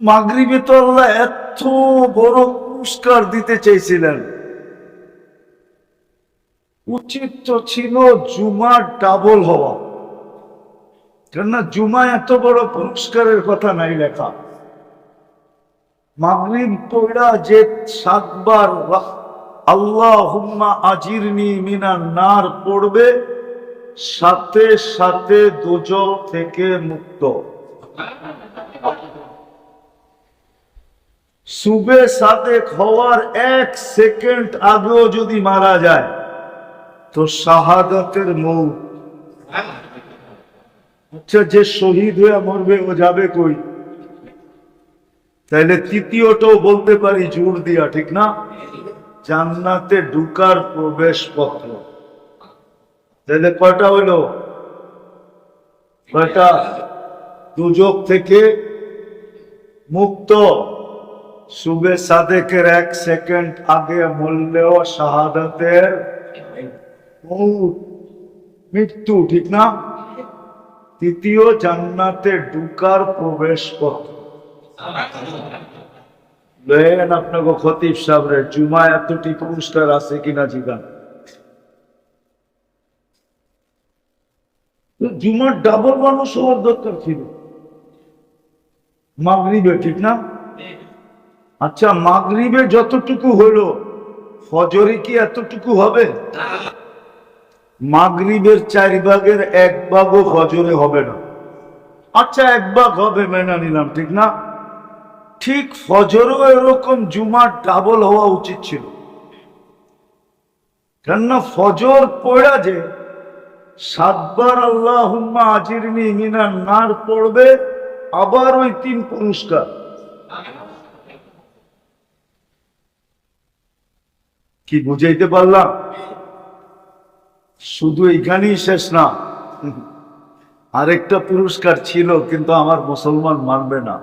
মাগরিবে তো আল্লাহ এত বড় পুরস্কার দিতে চেয়েছিলেন উচিত তো ছিল জুমার ডাবল হওয়া। কেননা জুমা এত বড় পুরস্কারের কথা নাই লেখা। মাগরিব পড়া যে সাতবার আল্লাহ হুম্মা আজিরনি মিনার নার পড়বে, সাথে সাথে দুজল থেকে মুক্ত। সুবে সাথে হওয়ার এক সেকেন্ড আগেও যদি মারা যায়, তো শাহাদাতের মৌ আচ্ছা যে শহীদ হয়ে মরবে, ও যাবে কই? তাইলে তৃতীয়টাও বলতে পারি জোর দিয়া, ঠিক না? জান্নাতে ঢুকার প্রবেশ পত্র তাহলে কয়টা হইল? কয়টা? দুজক থেকে মুক্ত। সুবে সাদেকের এক সেকেন্ড আগে মূল্যেও শাহাদাতের মৃত্যু, ঠিক না? তৃতীয় জান্নাতে ঢুকার প্রবেশ আপনাকে খতিব সাহেবের জুমা এতটি পুরস্কার আছে কিনা জিগান। জুমার ডাবল মানুষ হওয়ার দরকার ছিল। মাগরিবে, ঠিক না? আচ্ছা মাগরিবে যতটুকু হলো, ফজরে কি এতটুকু হবে? মাগরিবের চার ভাগের এক ভাগও ফজরে হবে না। আচ্ছা এক ভাগ হবে, মেনে নিলাম, ঠিক না? ঠিক ফজরও এরকম, জুমার ডাবল হওয়া উচিত ছিল। কেননা ফজর পড়া যে, সাতবার আল্লাহ আজিরনি মিনার নার পড়বে, আবার ওই তিন পুরস্কার। কি বুঝাইতে পারলাম? শুধু এখানেই শেষ না। আরেকটা পুরস্কার ছিল, কিন্তু আমার মুসলমান মানবে না।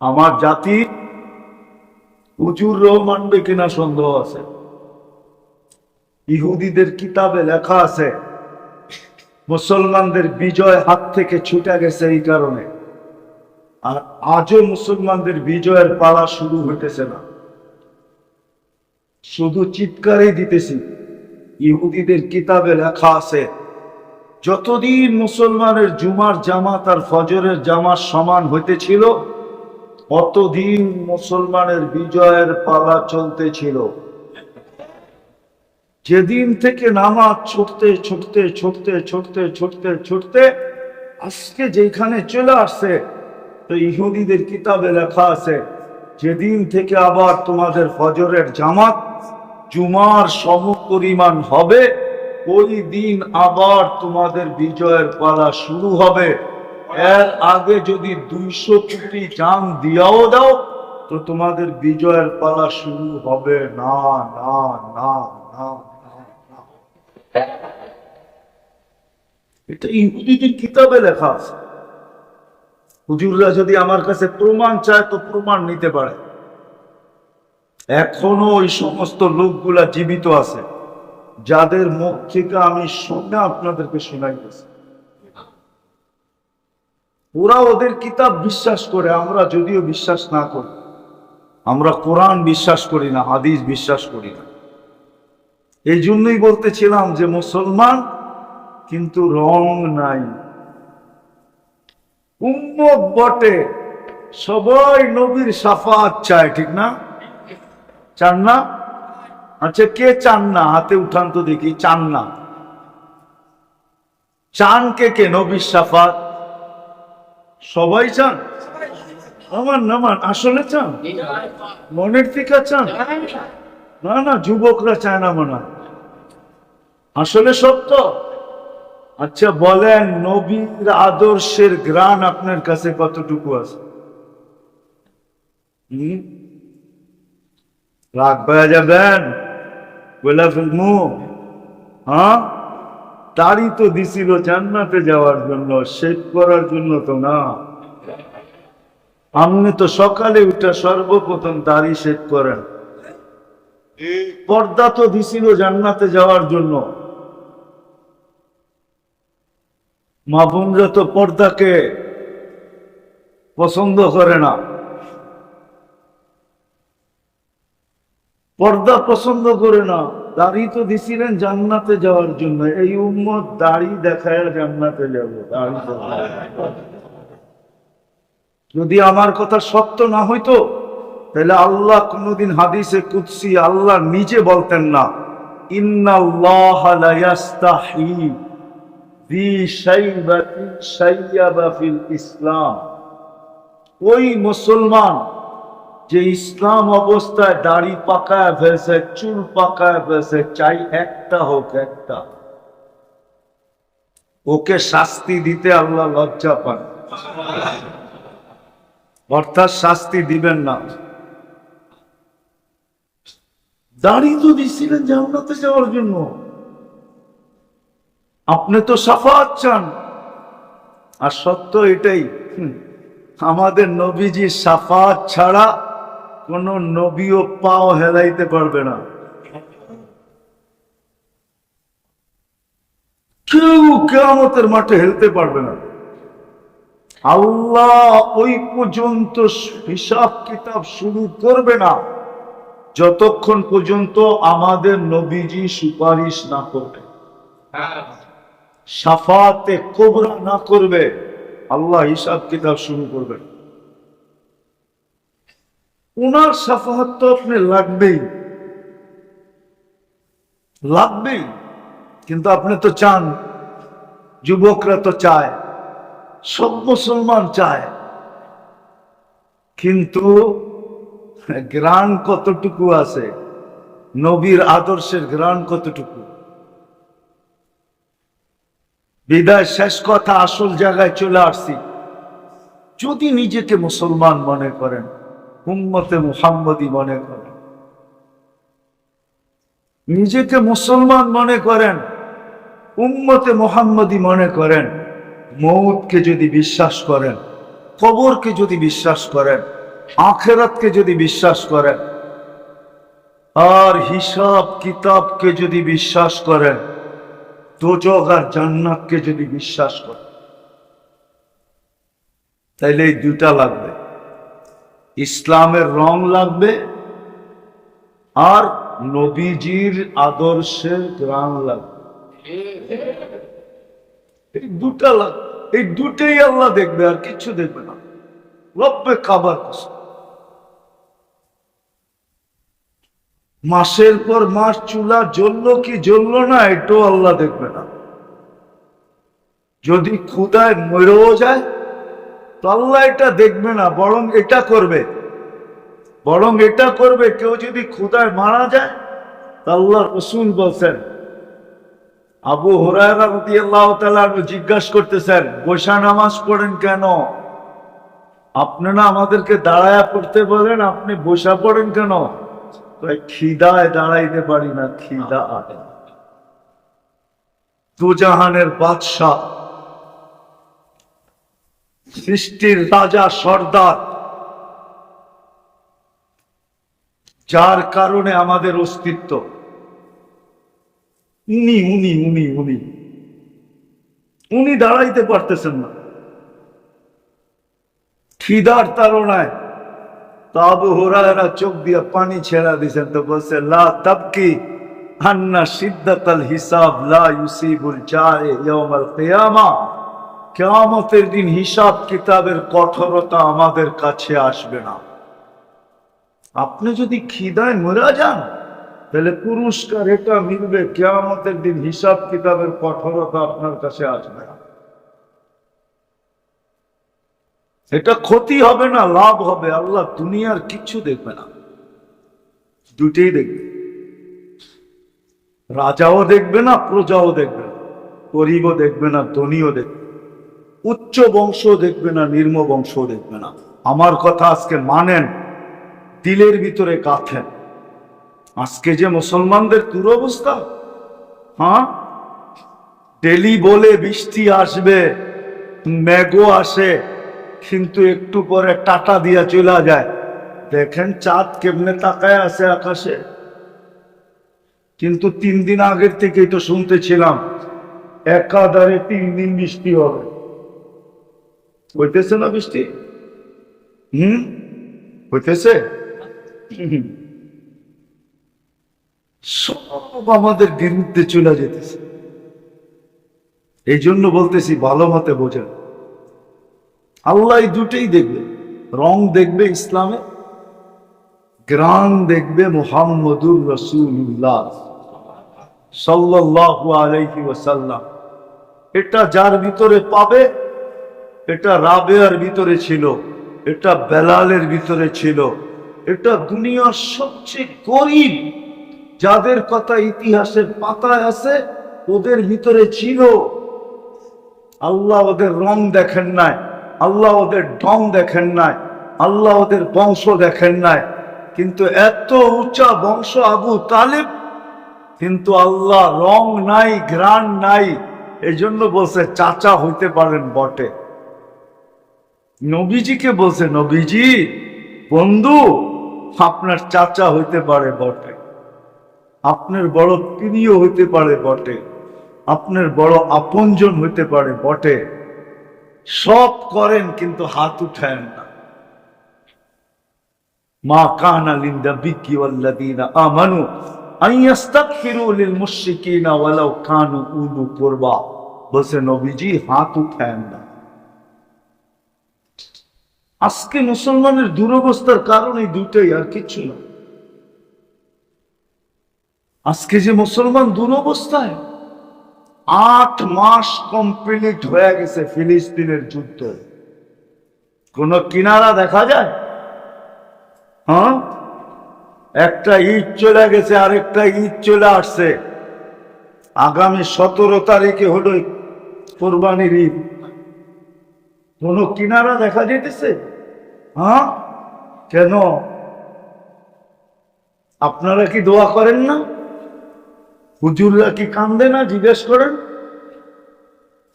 আমার জাতি হুজুররাও মানবে কিনা সন্দেহ আছে। ইহুদিদের কিতাবে লেখা আছে, মুসলমানদের বিজয় হাত থেকে ছুটে গেছে এই কারণে। আর আজও মুসলমানদের বিজয়ের পালা শুরু হইতেছে না। শুধু চিৎকারই দিতেছি। ইহুদিদের কিতাবে লেখা আছে, যতদিন মুসলমানের জুমার জামাত আর ফজরের জামাত সমান হইতেছিল, অতদিন মুসলমানের বিজয়ের পালা চলতেছিল। যেদিন থেকে নামাজ ছুটতে ছুটতে ছুটতে ছুটতে ছুটতে ছুটতে আজকে যেখানে চলে আসছে, তো ইহুদিদের কিতাবে লেখা আছে, যেদিন থেকে আবার তোমাদের ফজরের জামাত জুমার সম পরিমাণ হবে ওই দিন আবার তোমাদের বিজয়ের পালা শুরু হবে। এর আগে যদি দুইশো কোটি জান দিয়াও দাও তো তোমাদের বিজয়ের পালা শুরু হবে। না না না, না। এটা ইহুদিদের কিতাবে লেখা আছে। হুজুররা যদি আমার কাছে প্রমাণ চায় তো প্রমাণ নিতে পারে। এখনও ওই সমস্ত লোকগুলা জীবিত আছে। যাদের মুখ থেকে আমি শুনে আপনাদেরকে শোনাইতেছি ওরা ওদের কিতাব বিশ্বাস করে, আমরা যদিও বিশ্বাস না করি। আমরা কোরআন বিশ্বাস করি না, হাদিস বিশ্বাস করি না। এই জন্যই বলতেছিলাম যে মুসলমান কিন্তু রং নাই। উম্মত বটে, সবাই নবীর সাফাত চায়, ঠিক না? চান না আচ্ছা কে চান না হাতে উঠান তো দেখি চান না চান কে কে? নবীর সাফাত সবাই চান? আমার নামান আসলে চান? মনের থেকে চান? না না, যুবকরা চায় না মনে। আসলে সত্য? আচ্ছা বলেন, নবীর আদর্শের গ্রান আপনার কাছে কতটুকু আছে? রাগ পাওয়া যাবেন বলে ফেলমু হ্যাঁ? তারই তো দিছিল জান্নাতে যাওয়ার জন্য শেখ করার জন্য তো না। আপনি তো সকালে উঠে সর্বপ্রথম দাড়ি শেখ করেন। পর্দা তো দিছিল জান্নাতে যাওয়ার জন্য। মা বোনরা তো পর্দাকে পছন্দ করে না। পর্দা পছন্দ করে না। দাড়ি তো দিছিলেন জান্নাতে যাওয়ার জন্য। এই উম্মত দাড়ি দেখায় জান্নাতে যাব। যদি আমার কথা সত্য না হইতো, তাহলে আল্লাহ কোনদিন হাদিসে কুৎসি আল্লাহ নিজে বলতেন না ইসলাম। ওই মুসলমান যে ইসলাম অবস্থায় দাড়ি পাকায় ফেলছে, চুল পাকায় ফেলছে, চাই একটা হোক একটা। ওকে শাস্তি দিতে আল্লাহ লজ্জা পান। অর্থাৎ শাস্তি দিবেন না। দাড়ি তো দিছিলেন জান্নাতে যাওয়ার জন্য। আপনি তো সাফাত চান। আর সত্য এটাই আমাদের নবীজি সাফাত ছাড়া কোন নবীও পাও হেলাইতে পারবে না। কেউ কেয়ামতের মাঠে হেলতে পারবে না। আল্লাহ ওই পর্যন্ত হিসাব কিতাব শুরু করবে না, যতক্ষণ পর্যন্ত আমাদের নবীজি সুপারিশ না করবে। সাফাতে কোবরা না করবে, আল্লাহ হিসাব কিতাব শুরু করবেন উনার সাফাহাত তো আপনি লাগবেই। লাগবেই, কিন্তু আপনি তো চান, যুবকরা তো চায়, সব মুসলমান চায়। কিন্তু গ্রান কতটুকু আছে? নবীর আদর্শের গ্রান কতটুকু? বিদায় শেষ কথা আসল জায়গায় চলে আসছি। যদি নিজেকে মুসলমান মনে করেন উম্মতে মুহাম্মদী মনে করেন। নিজেকে মুসলমান মনে করেন, উম্মতে মোহাম্মদী মনে করেন। মৌতকে যদি বিশ্বাস করেন, কবরকে যদি বিশ্বাস করেন, আখেরাতকে যদি বিশ্বাস করেন, আর হিসাব কিতাবকে যদি বিশ্বাস করেন দোজক আর জান্নাতকে যদি বিশ্বাস করেন, তাইলে এই দুটা লাগবে। ইসলামের রং লাগবে আর নবীজির আদর্শের গ্রাম লাগবে। এই দুটা লাগ এই দুটেই আল্লাহ দেখবে, আর কিছু দেখবে না। রব্বে কাবার মাসের পর মাস, চুলা জ্বললো কি জ্বললো না, এটাও আল্লাহ দেখবে না। যদি ক্ষুদায় মরেও যায় তো আল্লাহ এটা দেখবে না, বরং এটা করবে। বরং এটা করবে, কেউ যদি ক্ষুদায় মারা যায়, তা আল্লাহ রসুল বলছেন, আবু তাআলা জিজ্ঞাসা করতেছেন বসা নামাজ পড়েন কেন? আপনি না আমাদেরকে দাঁড়ায়া পড়তে বলেন, আপনি বসা পড়েন কেন? খিদায় দাঁড়াইতে পারি না, খিদা দুজাহানের বাদশাহ সৃষ্টির রাজা সর্দার। যার কারণে আমাদের অস্তিত্ব। উনি উনি উনি উনি। উনি দাঁড়াইতে পারতেছেন না। খিদার তারণায় তো আবু চোখ দিয়ে পানি ছেড়া দিছেন তো বলছে, লা আন্না সিদ্দাতাল হিসাব লা ইউসিবুল জারে ইয়াউমাল কিয়ামতের দিন হিসাব কিতাবের কঠোরতা আমাদের কাছে আসবে না। আপনি যদি খিদায় মরা যান, তাহলে পুরস্কার এটা মিলবে, কেয়ামতের দিন হিসাব কিতাবের কঠোরতা আপনার কাছে আসবে না। এটা ক্ষতি হবে না, লাভ হবে, আল্লাহ দুনিয়ার কিচ্ছু দেখবে না। দুটেই দেখবে। রাজাও দেখবে না, প্রজাও দেখবে না, গরিবও দেখবে না, ধনীও দেখবে। উচ্চ বংশ দেখবে না, নির্ম বংশ দেখবে না। আমার কথা আজকে মানেন, দিলের ভিতরে কাঁথেন আজকে যে মুসলমানদের দুরবস্থা হ্যাঁ? ডেলি বলে বৃষ্টি আসবে মেঘও আসে, কিন্তু একটু পরে টাটা দিয়া চলে যায়। দেখেন চাঁদ কেমনে তাকায় আছে আকাশে। কিন্তু তিন দিন আগের থেকেই তো শুনতেছিলাম, একাধারে তিন দিন বৃষ্টি হবে। হইতেছে না বৃষ্টি? হুম? হইতেছে? সব আমাদের বিরুদ্ধে চলে যেতেছে। এই জন্য বলতেছি ভালো মতে বোঝেন। আল্লাহ দুটেই দেখবে। রং দেখবে ইসলামে গ্রাম দেখবে মোহাম্মদুর রসুল্লাহ সাল্লাল্লাহু আলাইহি ওয়াসাল্লাম। এটা যার ভিতরে পাবে এটা রাবেয়ার ভিতরে ছিল, এটা বেলালের ভিতরে ছিল। এটা দুনিয়ার সবচেয়ে গরিব, যাদের কথা ইতিহাসের পাতায় আছে, ওদের ভিতরে ছিল। আল্লাহ ওদের রং দেখেন নাই, আল্লাহ ওদের ডং দেখেন নাই, আল্লাহ ওদের বংশ দেখেন নাই। কিন্তু এত উঁচা বংশ আবু তালেব, কিন্তু আল্লাহ রং নাই গ্রান নাই এই জন্য বলছে, চাচা হইতে পারেন বটে। নবীজিকে বলছে, নবীজি, বন্ধু, আপনার চাচা হইতে পারে বটে। আপনার বড় প্রিয় হইতে পারে বটে। আপনার বড় আপনজন হইতে পারে বটে। সব করেন কিন্তু হাত উঠায়েন না। মা কানা লিন্দা বিকি ওয়াল্লাযীনা আমানু, আন ইস্তাগফিরু লিল মুশরিকিনা ওয়ালাউ কানু উলু কুরবা। বলছে, নবীজি, হাত উঠায়েন না। আজকে মুসলমানের দুরবস্থার কারণ এই দুটাই আর কিছু না। আজকে যে মুসলমান দুরবস্থায়, আট মাস কমপ্লিট হয়ে গেছে ফিলিস্তিনের যুদ্ধ। কোন কিনারা দেখা যায়? হ্যাঁ? একটা ঈদ চলে গেছে, আরেকটা ঈদ চলে আসছে। আগামী সতেরো তারিখে হলো কোরবানির ঈদ। কোন কিনারা দেখা যেতেছে হ্যাঁ? কেন? আপনারা কি দোয়া করেন না? হুজুররা কি কান্দে না, জিজ্ঞেস করেন?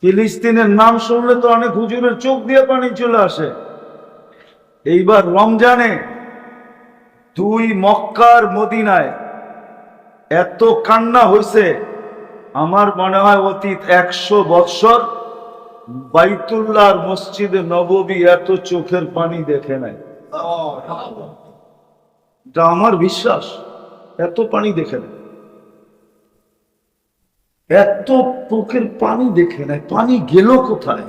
ফিলিস্তিনের নাম শুনলে তো অনেক হুজুরের চোখ দিয়ে পানি চলে আসে। এইবার রমজানে দুই মক্কার মদিনায় এত কান্না হয়েছে আমার মনে হয় অতীত একশো বৎসর বাইতুল্লাহর মসজিদে নববী এত চোখের পানি দেখে নাই। আমার বিশ্বাস, এত পানি দেখে নাই। এত চোখের পানি দেখে নাই, পানি গেল কোথায়?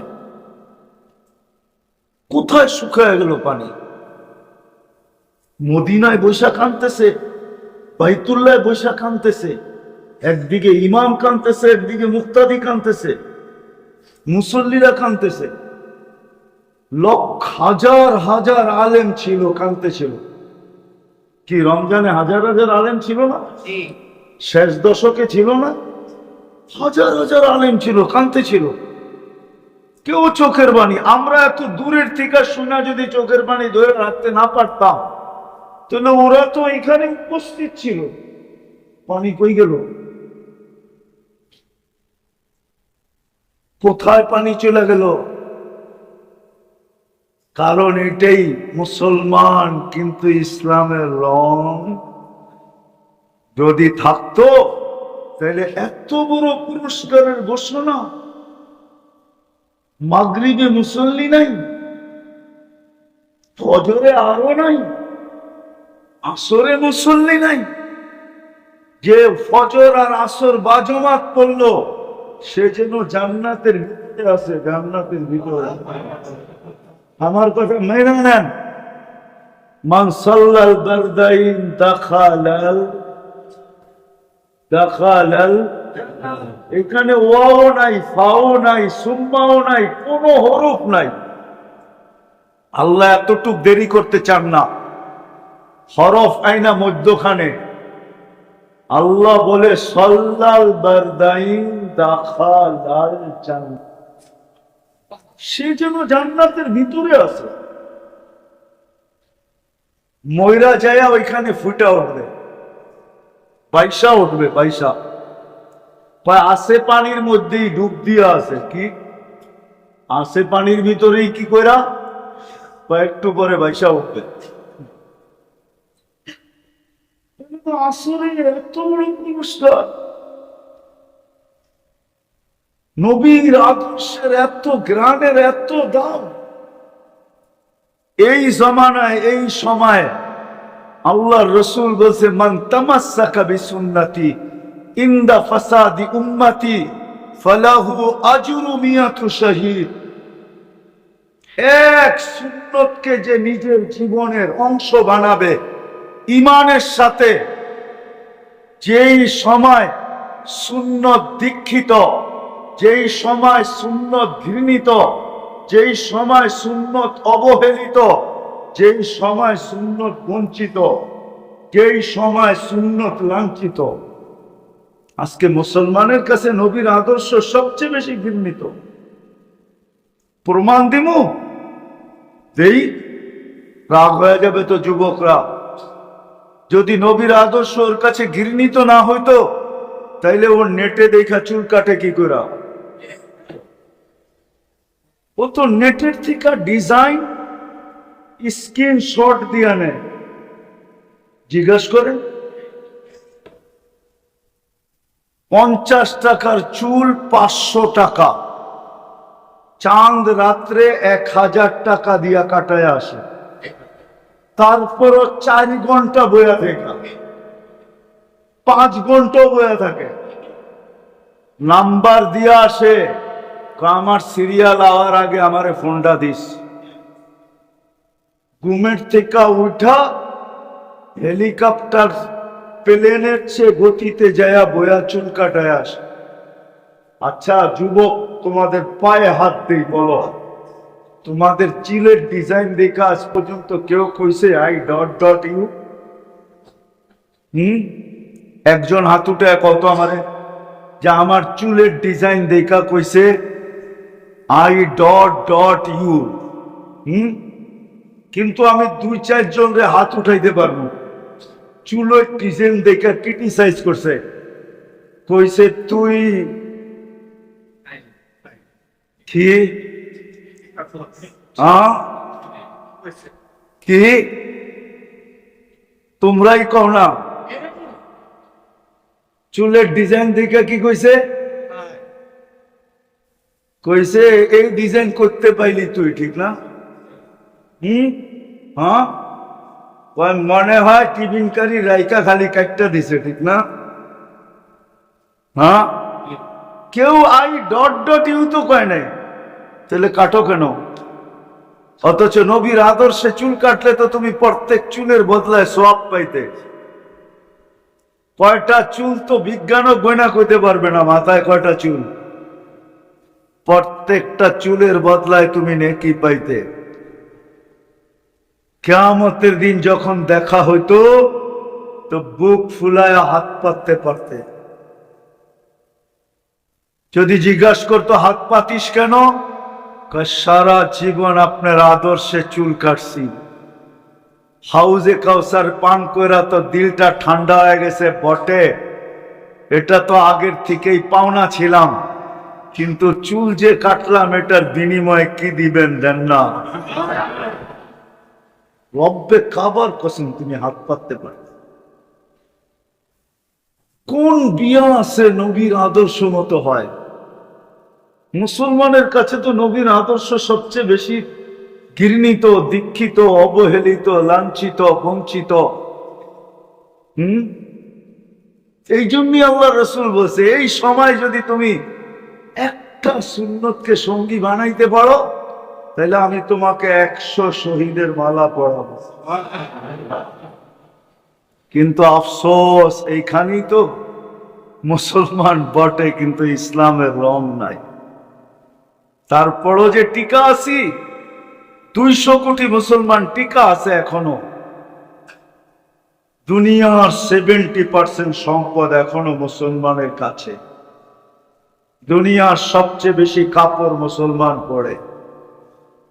কোথায় শুকায় গেল পানি? মদিনায় বৈশাখ আনতেছে, বাইতুল্লায় বৈশাখ আনতেছে, একদিকে ইমাম কানতেছে, একদিকে মুক্তাদি কানতেছে। মুসল্লিরা কানতেছে লক্ষ হাজার হাজার আলেম ছিল কানতেছিল কি রমজানে হাজার হাজার আলেম ছিল না? শেষ দশকে ছিল না? হাজার হাজার আলেম ছিল কানতে ছিল কেউ চোখের বাণী আমরা এত দূরের থেকে শোনা যদি চোখের বাণী ধরে রাখতে না পারতাম তাহলে ওরা তো এখানে উপস্থিত ছিল। পানি কই গেল? কোথায় পানি চলে গেল? কারণ এটাই মুসলমান, কিন্তু ইসলামের রং যদি থাকতো, তাহলে এত বড় পুরস্কারের ঘোষণা। মাগরিবে মুসল্লি নাই, ফজরে আরও নাই, আসরে মুসল্লি নাই। যে ফজর আর আসর বাজমাত পড়ল সে যেন জান্নাতের ভিতরে আছে, জান্নাতের ভিতরে। আমার কথা মেনে নেন। মান সাল্লাল বারদাইন দাখালাল দাখালাল। এখানে ওয়াও নাই, ফাও নাই, সুম্মাও নাই, কোনো হরফ নাই। আল্লাহ এতটুক দেরি করতে চান না। হরফ আইনা মধ্যখানে। আল্লাহ বলে সল্লাল বারদাইন সে যেন জান্নাতের ভিতরে আছে। ময়রা যায় ওইখানে ফুটা উঠবে। পয়সা উঠবে পয়সা আসে পানির মধ্যেই ডুব দিয়ে আছে, কি? আসে পানির ভিতরেই কি কয় একটু পরে পয়সা উঠবে। আসলে এত বড় পুরস্কার। নবীর আদর্শের এত গ্রানের এত দাম। এই জমানায়, এই সময় আল্লাহ রসুল বলছে, মান তামাসাকা বিসুন্নতি ইন্দা ফাসাদি উম্মতি ফালাহু আজরু মিয়াতু শহীদ। এক সুন্নতকে যে নিজের জীবনের অংশ বানাবে ইমানের সাথে, যেই সময় সুন্নত দীক্ষিত যেই সময় সুন্নত ঘৃণিত, যেই সময় সুন্নত অবহেলিত, যেই সময় সুন্নত বঞ্চিত, যেই সময় সুন্নত লাঞ্ছিত। আজকে মুসলমানের কাছে নবীর আদর্শ সবচেয়ে বেশি ঘৃণিত। প্রমাণ দিমু? দেই, রাগ হয়ে যাবে তো যুবকরা। যদি নবীর আদর্শ ওর কাছে ঘৃণিত না হইতো, তাইলে ওর নেটে দেখা চুল কাটে কি করে ও তো নেটের থেকে ডিজাইন স্ক্রিন শট দিয়া নেয় জিজ্ঞাস করে, পঞ্চাশ টাকার চুল পাঁচশো টাকা। চাঁদ রাত্রে এক হাজার টাকা দিয়া কাটায় আসে। তারপরও চার ঘণ্টা বয়া থাকে। পাঁচ ঘণ্টা বয়া থাকে। নাম্বার দিয়া আসে আমার সিরিয়াল আওয়ার আগে আমারে ফোনটা দিস। ঘুমের থেকে উঠা, হেলিকপ্টার প্লেনের চেয়ে গতিতে যায়া বয়া চুল কাটায় আসে। আচ্ছা যুবক, তোমাদের পায়ে হাত দিই, বলো। তোমাদের চিলের ডিজাইন দেখা আজ পর্যন্ত কেউ কইছে, আই, ডট ডট, ইউ। হুম? একজন হাত উঠে কত আমারে? যে আমার চুলের ডিজাইন দেখা কইছে আই ডট ডট ইউ হুম? কিন্তু আমি দুই চারজন রে হাত উঠাইতে পারব। চুলের ডিজাইন দেখা ক্রিটিসাইজ করছে। কইছে, তুই কি? কি? তোমরাই কও না? চুলের ডিজাইন দেখে কি কইছে? কইছে এই ডিজাইন করতে পাইলি তুই ঠিক না? হুম হ্যাঁ? মনে হয় টিফিনকারী রাইকা খালি কাটটা দিছে ঠিক না? হ্যাঁ? কেউ আই ডট ডট ইউ তো কয় নাই? তাহলে কাটো কেন? অথচ নবীর আদর্শে চুল কাটলে তো তুমি প্রত্যেক চুলের বদলায় সব পাইতে। কয়টা চুল তো বিজ্ঞানও গয়না করতে পারবে না মাথায় কয়টা চুল? প্রত্যেকটা চুলের বদলায় তুমি নেকি পাইতে। কেয়ামতের দিন যখন দেখা হইতো, তো বুক ফুলায় হাত পাততে পারতে। যদি জিজ্ঞাসা করতো, হাত পাতিস কেন? সারা জীবন আপনার আদর্শে চুল কাটছি। হাউজে কাউসার পান কইরা তো দিলটা ঠান্ডা হয়ে গেছে বটে। এটা তো আগের থেকেই পাওনা ছিলাম। কিন্তু চুল যে কাটলাম, এটার বিনিময়ে কি দিবেন দেন না রব্বে কাবার কসম তুমি হাত পাততে পারো কোন বিয়া আছে নবীর আদর্শ মতো হয়? মুসলমানের কাছে তো নবীর আদর্শ সবচেয়ে বেশি ঘৃণিত, দীক্ষিত, অবহেলিত, লাঞ্ছিত, বঞ্চিত। হম? এই জন্যই আল্লাহ রসুল বলছে, এই সময় যদি তুমি একটা সুন্নতকে সঙ্গী বানাইতে পারো, তাহলে আমি তোমাকে একশো শহীদের মালা পড়াবো। কিন্তু আফসোস, এইখানেই তো মুসলমান বটে, কিন্তু ইসলামের রং নাই। তারপরও যে টিকা আছি, দুইশো কোটি মুসলমান টিকা আছে এখনও। দুনিয়ার সেভেন্টি পার্সেন্ট সম্পদ এখনও মুসলমানের কাছে। দুনিয়ার সবচেয়ে বেশি কাপড় মুসলমান পরে।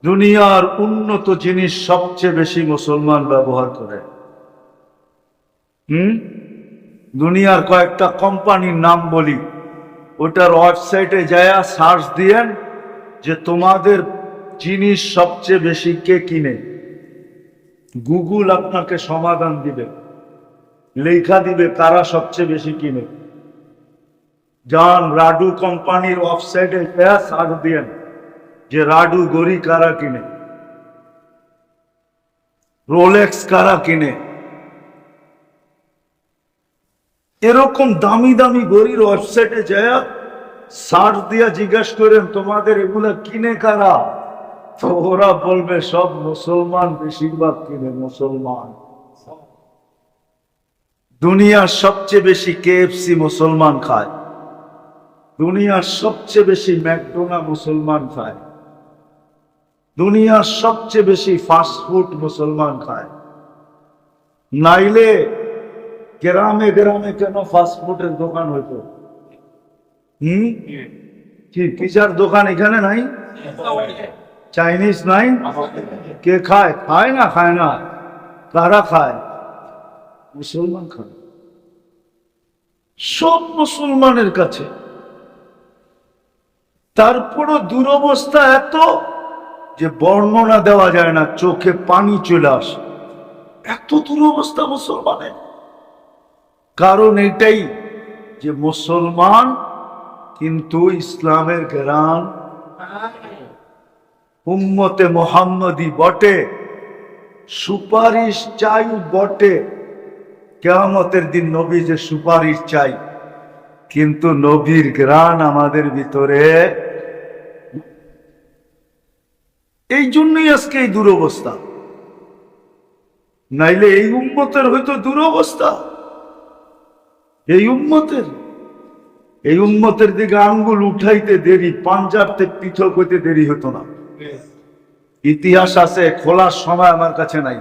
দুনিয়ার উন্নত জিনিস সবচেয়ে বেশি মুসলমান ব্যবহার করে। হুম? দুনিয়ার কয়েকটা কোম্পানির নাম বলি। ওটার ওয়েবসাইটে যায় সার্চ দিয়েন যে তোমাদের জিনিস সবচেয়ে বেশি কে কিনে। গুগল আপনাকে সমাধান দিবে। লেখা দিবে কারা সবচেয়ে বেশি কিনে। যান রাডু কোম্পানির ওয়েবসাইটে সার্চ দিয়েন, যে রাডু গড়ি কারা কিনে? রোলেক্স কারা কিনে? এরকম দামি দামি গরির ওয়েবসাইটে যায় সার্চ দিয়া জিজ্ঞাসা করেন, তোমাদের এগুলা কিনে কারা? তো ওরা বলবে, সব মুসলমান, বেশিরভাগ কিনে মুসলমান। দুনিয়ার সবচেয়ে বেশি কেএফসি মুসলমান খায়। দুনিয়ার সবচেয়ে বেশি ম্যাকডোনা মুসলমান খায়। দুনিয়ার সবচেয়ে বেশি ফাস্টফুড মুসলমান খায়। নাইলে গ্রামে গ্রামে কেন ফাস্ট ফুডের দোকান হইতো? হুম? কি পিজার দোকান এখানে নাই? চাইনিজ নাই? কে খায়? খায় না খায় না। কারা খায়? মুসলমান খায়। সব মুসলমানের কাছে। তারপরও দুরবস্থা এত যে বর্ণনা দেওয়া যায় না, চোখে পানি চলে আসে। এত দুরবস্থা মুসলমানের। কারণ এটাই যে মুসলমান কিন্তু ইসলামের জ্ঞান উম্মতে মোহাম্মদি বটে, সুপারিশ চাই বটে। কেয়ামতের দিন নবী যে সুপারিশ চাই কিন্তু নবীর গ্রাণ আমাদের ভিতরে। এই জন্যই আজকে এই দুরবস্থা। নাইলে এই উম্মতের হয়তো দুরবস্থা। এই উম্মতের এই উম্মতের দিকে আঙ্গুল উঠাইতে দেরি, পাঞ্জাবতে পৃথক হইতে দেরি হতো না। ইতিহাস আছে, খোলার সময় আমার কাছে নাই।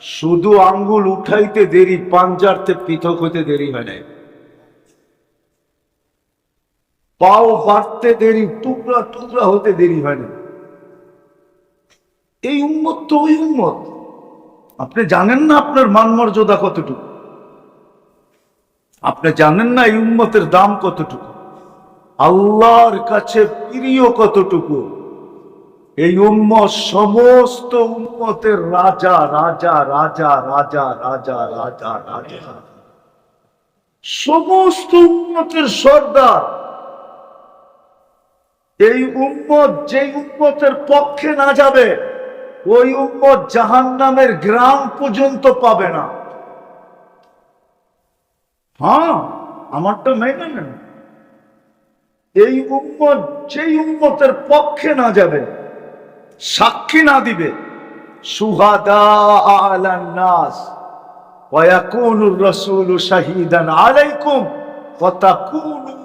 শুধু আঙ্গুল উঠাইতে দেরি পাঞ্জারতে পৃথক হইতে দেরি হয় নাই। পাও বাড়তে দেরি, টুকরা টুকরা হতে দেরি হয় না। এই উম্মত তো ওই উম্মত। আপনি জানেন না আপনার মান মর্যাদা কতটুকু? আপনি জানেন না এই উম্মতের দাম কতটুকু? আল্লাহর কাছে প্রিয় কতটুকু? এই উম্মত সমস্ত উম্মতের রাজা রাজা রাজা রাজা রাজা রাজা রাজা। সমস্ত উম্মতের সর্দার। এই উম্মত, যেই উম্মতের পক্ষে না যাবে, ওই উম্মত জাহান নামের গ্রাম পর্যন্ত পাবে না। হ্যাঁ আমারটা মেনে নেন। এই উম্মত, যেই উম্মতের পক্ষে না যাবে, সাক্ষী না দিবে, সুহাদা আলান্নাস ওয়াকুনুর রাসূলু শাহীদান আলাইকুম কথা কুনু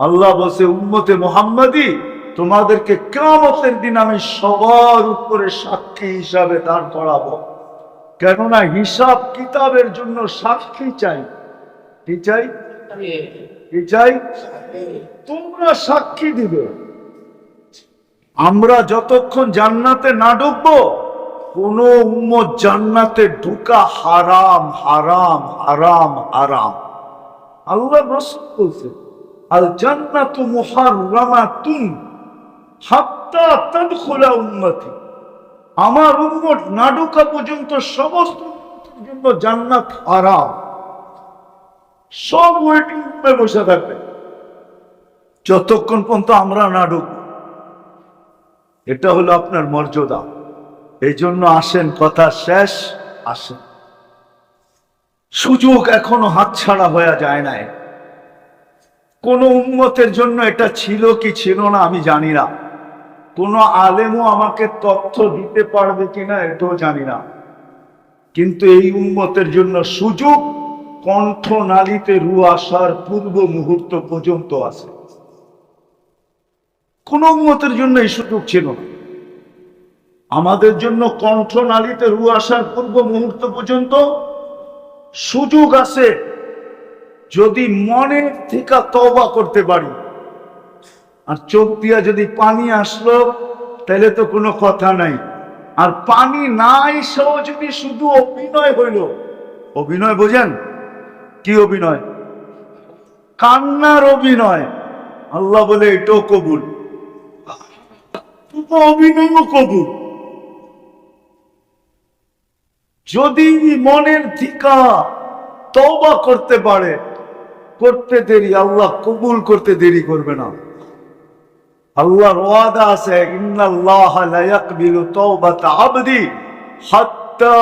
আল্লাহ বলছে উম্মতে মোহাম্মদি তোমাদেরকে কেমতের দিন আমি সবার উপরে সাক্ষী হিসাবে দাঁড় করাবো। কেননা হিসাব কিতাবের জন্য সাক্ষী চাই। কি চাই? কি চাই? তোমরা সাক্ষী দিবে। আমরা যতক্ষণ জান্নাতে না ঢুকবো কোন উম্মত জান্নাতে ঢুকা হারাম হারাম হারাম হারাম। আল্লাহ রসুল বলছে আল জান্নাতু মুহাররামাতুন হাত্তা তাদখুলা উম্মতি। আমার উম্মত না ঢোকা পর্যন্ত সমস্ত জন্য জান্নাত হারাম। সব ওয়েটিং রুমে বসে থাকবে। যতক্ষণ পর্যন্ত আমরা না ঢুকব, এটা হলো আপনার মর্যাদা। এই জন্য আসেন, কথা শেষ, আসেন। সুযোগ এখনও হাতছাড়া হয়ে যায় নাই। কোন উন্মতের জন্য এটা ছিল কি ছিল না আমি জানি না। কোন আলেমও আমাকে তথ্য দিতে পারবে কিনা এটাও জানি না। কিন্তু এই উন্মতের জন্য সুযোগ কণ্ঠ নালিতে রু আসার পূর্ব মুহূর্ত পর্যন্ত আছে। কোন উন্মতের জন্য এই সুযোগ ছিল না। আমাদের জন্য কণ্ঠ নালিতে রু আসার পূর্ব মুহূর্ত পর্যন্ত সুযোগ আছে যদি মনের থেকে তবা করতে পারি। আর চোখ দিয়া যদি পানি আসলো, তাহলে তো কোনো কথা নাই। আর পানি নাই এসেও যদি শুধু অভিনয় হইল, অভিনয় বোঝেন? কি অভিনয়? কান্নার অভিনয়। আল্লাহ বলে এটাও কবুল। অভিনয়ও কবুল। যদি মনের থিকা তওবা করতে পারে, করতে দেরি, আল্লাহ কবুল করতে দেরি করবে না। আল্লাহর ওয়াদা আছে, ইন্নাল্লাহ লা ইয়াকবিলু তাওবাতা আবদি হাত্তা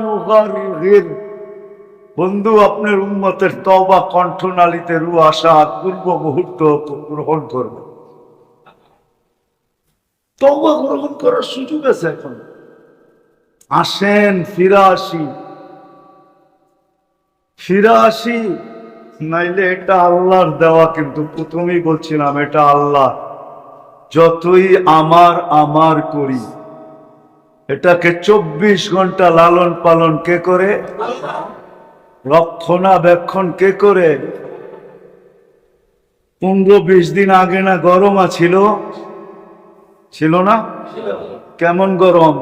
ইউগারগির। বন্ধু, আপনার উম্মতের তওবা কণ্ঠনালীতে রু আসা পূর্ব মুহূর্ত গ্রহণ করবে। তওবা গ্রহণ করার সুযোগ আছে এখন। আসেন ফিরা আসি ফিরা আসি নাইলে এটা আল্লাহর দেওয়া কিন্তু প্রথমেই বলছিলাম এটা আল্লাহ। যতই আমার আমার করি। এটাকে চব্বিশ ঘণ্টা লালন পালন কে করে? রক্ষণাবেক্ষণ কে করে? পনেরো বিশ দিন আগে না গরম ছিল ছিল না? কেমন গরম?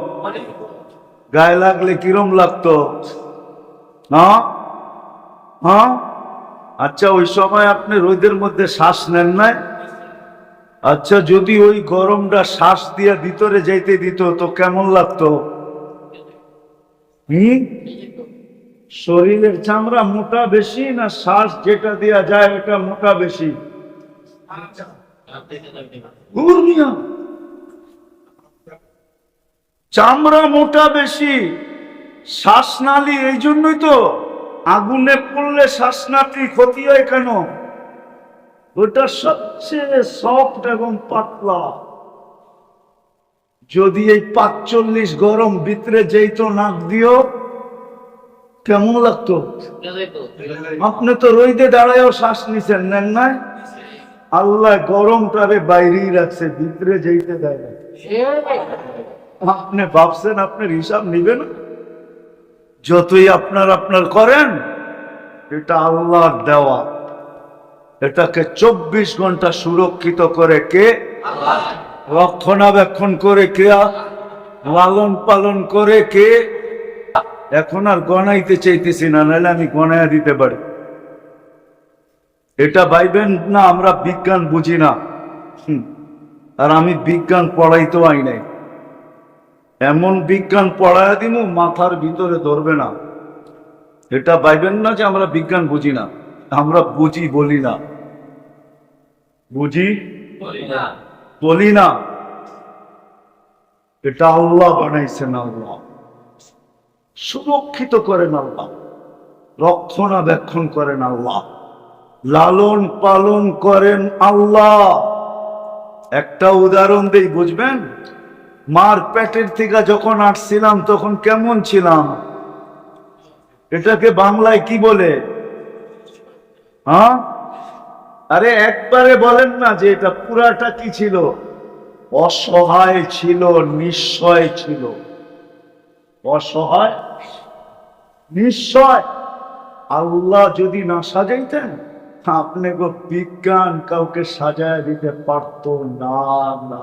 গায়ে লাগলে কিরম লাগতো? হ্যাঁ হ্যাঁ আচ্ছা ওই সময় আপনি রোদের মধ্যে শ্বাস নেন নাই? আচ্ছা যদি ওই গরমটা শ্বাস দিয়ে ভিতরে যাইতে দিত তো কেমন লাগতো? হুম? শরীরের চামড়া মোটা বেশি না শ্বাস যেটা দেয়া যায় ওটা মোটা বেশি? মিয়া। চামড়া মোটা বেশি শ্বাসনালী এই জন্যই তো আগুনে পড়লে শ্বাসনালী ক্ষতি হয় কেন? ওটা সবচেয়ে সফট এবং পাতলা। যদি এই পাঁচচল্লিশ গরম ভিতরে যেত নাক দিও, কেমন লাগতো? আপনি তো রইদে দাঁড়ায়ও শ্বাস নিছেন, নেন নাই? আল্লাহ গরমটারে বাইরেই রাখছে, ভিতরে যেতে দেয় না। আপনি ভাবছেন আপনার হিসাব নিবেন? যতই আপনার আপনার করেন, এটা আল্লাহর দেওয়া। এটাকে চব্বিশ ঘণ্টা সুরক্ষিত করে কে? রক্ষণাবেক্ষণ করে কে? লালন পালন করে কে? এখন আর গণাইতে চাইতেছি না, নাহলে আমি গণাইয়া দিতে পারি। এটা ভাইবেন না, আমরা বিজ্ঞান বুঝি না। আর আমি বিজ্ঞান পড়াইতেও আই নাই। এমন বিজ্ঞান পড়ায় দিব মাথার ভিতরে ধরবে না। এটা বাইবেন না যে আমরা বিজ্ঞান বুঝি না আমরা বুঝি বলি না। বুঝি? বলি না। এটা আল্লাহ বানাইছেন আল্লাহ। সুরক্ষিত করেন আল্লাহ। রক্ষণাবেক্ষণ করেন আল্লাহ। লালন পালন করেন আল্লাহ। একটা উদাহরণ দেই বুঝবেন? মার পেটের থেকে যখন আসছিলাম, তখন কেমন ছিলাম? এটাকে বাংলায় কি বলে? হ্যাঁ? আরে একবারে বলেন না যে এটা পুরাটা কি ছিল? অসহায় ছিল নিশ্চয় ছিল। অসহায়? নিশ্চয় আল্লাহ যদি না সাজাইতেন, আপনি গো বিজ্ঞান কাউকে সাজায় দিতে পারতো না না।